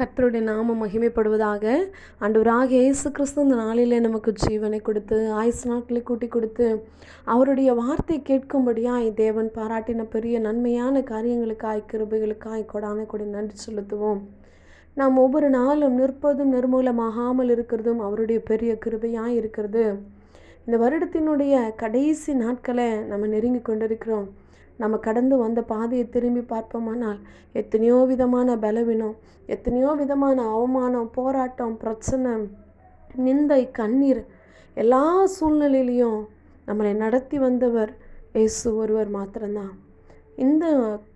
கர்த்தருடைய நாமம் மகிமைப்படுவதாக ஆண்டவராக இயேசு கிறிஸ்து இந்த நாளில் நமக்கு ஜீவனை கொடுத்து ஆயுசு நாட்களை கூட்டி கொடுத்து அவருடைய வார்த்தை கேட்கும்படியாய் தேவன் பாராட்டின பெரிய நன்மையான காரியங்களுக்காய் கிருபைகளுக்காய் கொடான கொடி நன்றி செலுத்துவோம். நாம் ஒவ்வொரு நாளும் நிற்பதும் நிர்மூலமாகாமல் இருக்கிறதும் அவருடைய பெரிய கிருபையாய் இருக்கிறது. இந்த வருடத்தினுடைய கடைசி நாட்களை நம்ம நெருங்கி கொண்டிருக்கிறோம். நம்ம கடந்து வந்த பாதையை திரும்பி பார்ப்போமானால் எத்தனையோ விதமான பலவீனம் எத்தனையோ விதமான அவமானம் போராட்டம் பிரச்சனை நிந்தை கண்ணீர் எல்லா சூழ்நிலையிலையும் நம்மளை நடத்தி வந்தவர் இயேசு ஒருவர் மாத்திரம்தான். இந்த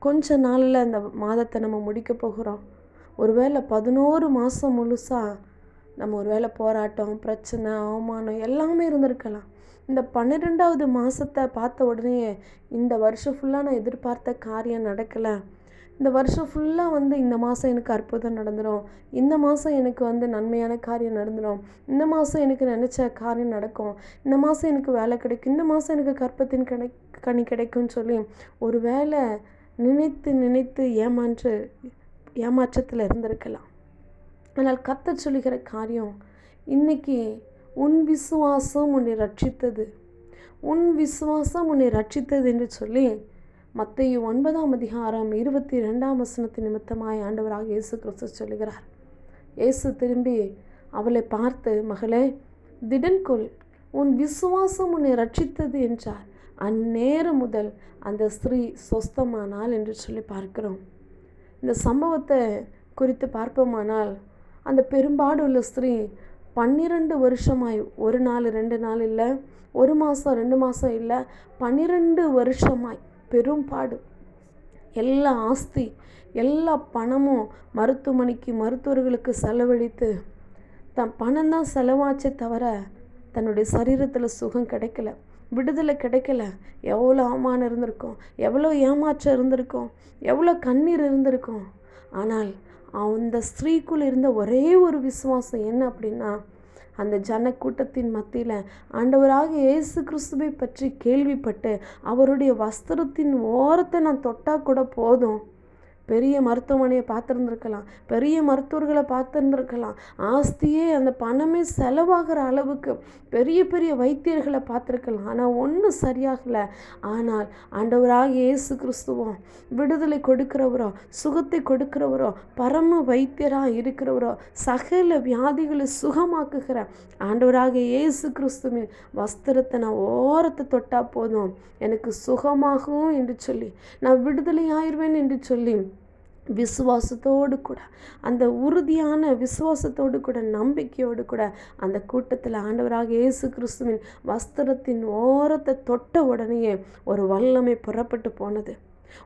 கொஞ்ச நாளில் இந்த மாதத்தை நம்ம முடிக்க போகிறோம். ஒருவேளை பதினோரு மாதம் முழுசாக நம்ம ஒருவேளை போராட்டம் பிரச்சனை அவமானம் எல்லாமே இருந்திருக்கலாம். இந்த பன்னிரெண்டாவது மாதத்தை பார்த்த உடனே இந்த வருஷம் ஃபுல்லாக நான் எதிர்பார்த்த காரியம் நடக்கலை. இந்த வருஷம் ஃபுல்லாக வந்து இந்த மாதம் எனக்கு அற்புதம் நடந்துடும் இந்த மாதம் எனக்கு வந்து நன்மையான காரியம் நடந்துடும் இந்த மாதம் எனக்கு நினச்ச காரியம் நடக்கும். இந்த மாதம் எனக்கு வேலை கிடைக்கும். இந்த மாதம் எனக்கு கற்பத்தின் கிடை கனி கிடைக்கும்னு சொல்லி ஒரு வேலை நினைத்து நினைத்து ஏமாற்று ஏமாற்றத்தில் இருந்திருக்கலாம். ஆனால் கத்த சொல்லுகிற காரியம் இன்றைக்கி உன் விசுவாசம் உன்னை ரட்சித்தது. உன் விசுவாசம் உன்னை ரட்சித்தது என்று சொல்லி மத்திய ஒன்பதாம் அதிகாரம் இருபத்தி ரெண்டாம் வசனத்தின் நிமித்தமாய் ஆண்டவராக இயேசு கிறிஸ்து சொல்லுகிறார். இயேசு திரும்பி அவளை பார்த்து மகளே திடன்கொள் உன் விசுவாசம் உன்னை ரட்சித்தது என்றார். அந்நேரம் முதல் அந்த ஸ்திரீ சொஸ்தமானாள் என்று சொல்லி பார்க்கிறோம். இந்த சம்பவத்தை குறித்து பார்ப்போமானால் அந்த பெரும்பாடு உள்ள ஸ்திரீ பன்னிரெண்டு வருஷமாய் ஒரு நாள் ரெண்டு நாள் இல்லை ஒரு மாதம் ரெண்டு மாதம் இல்லை பன்னிரெண்டு வருஷமாய் பெரும்பாடு எல்லா ஆஸ்தி எல்லா பணமும் மருத்துவமனைக்கு மருத்துவர்களுக்கு செலவழித்து தன் பணம் தான் செலவாச்சே தவிர தன்னுடைய சரீரத்தில் சுகம் கிடைக்கல விடுதலை கிடைக்கல. எவ்வளோ அவமானம் இருந்திருக்கும் எவ்வளோ ஏமாற்றம் இருந்திருக்கும் எவ்வளோ கண்ணீர் இருந்திருக்கும். ஆனால் அந்த ஸ்திரீக்குள் இருந்த ஒரே ஒரு விசுவாசம் என்ன அப்படின்னா அந்த ஜனக்கூட்டத்தின் மத்தியில் ஆண்டவராக இயேசு கிறிஸ்துவை பற்றி கேள்விப்பட்டு அவருடைய வஸ்திரத்தின் ஓரத்தை நான் தொட்டால் கூட போதும். பெரிய மருத்துவமனையை பார்த்துருந்துருக்கலாம். பெரிய மருத்துவர்களை பார்த்துருந்துருக்கலாம். ஆஸ்தியே அந்த பணமே செலவாகிற அளவுக்கு பெரிய பெரிய வைத்தியர்களை பார்த்துருக்கலாம். ஆனால் ஒன்றும் சரியாகலை. ஆனால் ஆண்டவராக இயேசு கிறிஸ்துவம் விடுதலை கொடுக்கிறவரோ சுகத்தை கொடுக்கிறவரோ பரம வைத்தியராக இருக்கிறவரோ சகல வியாதிகளை சுகமாக்குகிற ஆண்டவராக இயேசு கிறிஸ்துவின் வஸ்திரத்தை நான் ஓரத்தை தொட்டால் போதும். எனக்கு சுகமாகும் என்று சொல்லி நான் விடுதலை ஆயிடுவேன் என்று சொல்லி விசுவாசத்தோடு கூட அந்த உறுதியான விசுவாசத்தோடு கூட நம்பிக்கையோடு கூட அந்த கூட்டத்தில் ஆண்டவராக இயேசு கிறிஸ்துவின் வஸ்திரத்தின் ஓரத்தை தொட்ட உடனேயே ஒரு வல்லமை புறப்பட்டு போனது.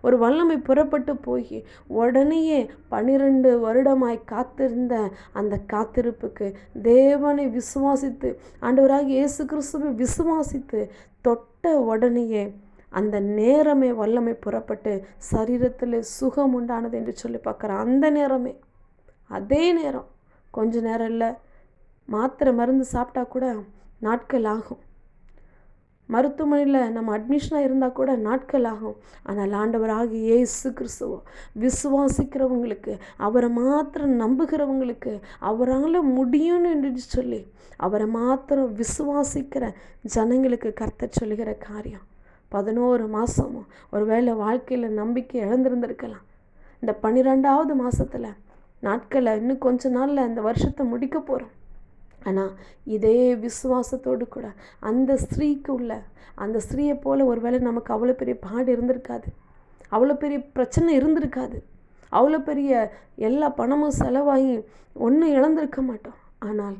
ஒரு வல்லமை புறப்பட்டு போய் உடனேயே பனிரெண்டு வருடமாய் காத்திருந்த அந்த காத்திருப்புக்கு தேவனை விசுவாசித்து ஆண்டவராக இயேசு கிறிஸ்துவை விசுவாசித்து தொட்ட உடனேயே அந்த நேரமே வல்லமை புறப்பட்டு சரீரத்தில் சுகம் உண்டானது என்று சொல்லி பார்க்குறேன் அந்த நேரமே. அதே நேரம். கொஞ்ச நேரம் இல்லை. மாத்திரை மருந்து சாப்பிட்டா கூட நாட்கள் ஆகும். மருத்துவமனையில் நம்ம அட்மிஷனாக இருந்தால் கூட நாட்கள் ஆகும். ஆனால் ஆண்டவராக ஏசு கிறிஸ்துவோ விசுவாசிக்கிறவங்களுக்கு அவரை மாத்திரம் நம்புகிறவங்களுக்கு அவரால் முடியும்னு என்று சொல்லி அவரை மாத்திரம் விசுவாசிக்கிற ஜனங்களுக்கு கர்த்த சொல்லுகிற காரியம். பதினோரு மாதமும் ஒரு வேளை வாழ்க்கையில் நம்பிக்கை இழந்திருந்திருக்கலாம். இந்த பன்னிரெண்டாவது மாதத்தில் நாட்களை இன்னும் கொஞ்ச நாளில் இந்த வருஷத்தை முடிக்க போகிறோம் ஆனால் இதே விசுவாசத்தோடு கூட அந்த ஸ்திரீக்கு உள்ள அந்த ஸ்திரீயை போல் ஒரு வேளை நமக்கு அவ்வளோ பெரிய பாடு இருந்திருக்காது. அவ்வளோ பெரிய பிரச்சனை இருந்திருக்காது. அவ்வளோ பெரிய எல்லா பணமும் செலவாகி ஒன்றும் இழந்திருக்க மாட்டோம். ஆனால்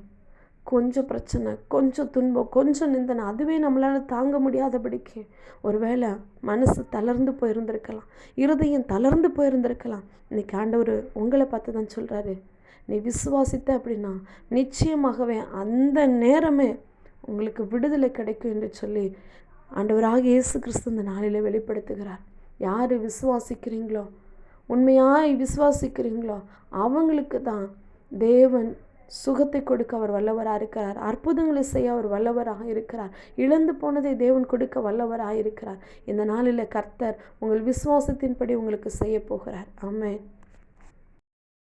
கொஞ்சம் பிரச்சனை கொஞ்சம் துன்பம் கொஞ்சம் நிந்தனை அதுவே நம்மளால் தாங்க முடியாதபடிக்கு ஒருவேளை மனசு தளர்ந்து போயிருந்திருக்கலாம் இருதயம் தளர்ந்து போயிருந்திருக்கலாம். இன்னைக்கு ஆண்டவர் உங்களை பார்த்து தான் சொல்கிறாரு நீ விசுவாசித்த அப்படின்னா நிச்சயமாகவே அந்த நேரமே உங்களுக்கு விடுதலை கிடைக்கும் என்று சொல்லி ஆண்டவராக இயேசு கிறிஸ்து இந்த நாளில் வெளிப்படுத்துகிறார். யார் விசுவாசிக்கிறீங்களோ உண்மையாய் விசுவாசிக்கிறீங்களோ அவங்களுக்கு தான் தேவன் சுகத்தை கொடுக்க அவர் வல்லவராக இருக்கிறார். அற்புதங்களை செய்ய அவர் வல்லவராக இருக்கிறார். இழந்து போனதை தேவன் கொடுக்க வல்லவராக இருக்கிறார். இந்த நாளில் கர்த்தர் உங்கள் விசுவாசத்தின்படி உங்களுக்கு செய்ய போகிறார் ஆமேன்.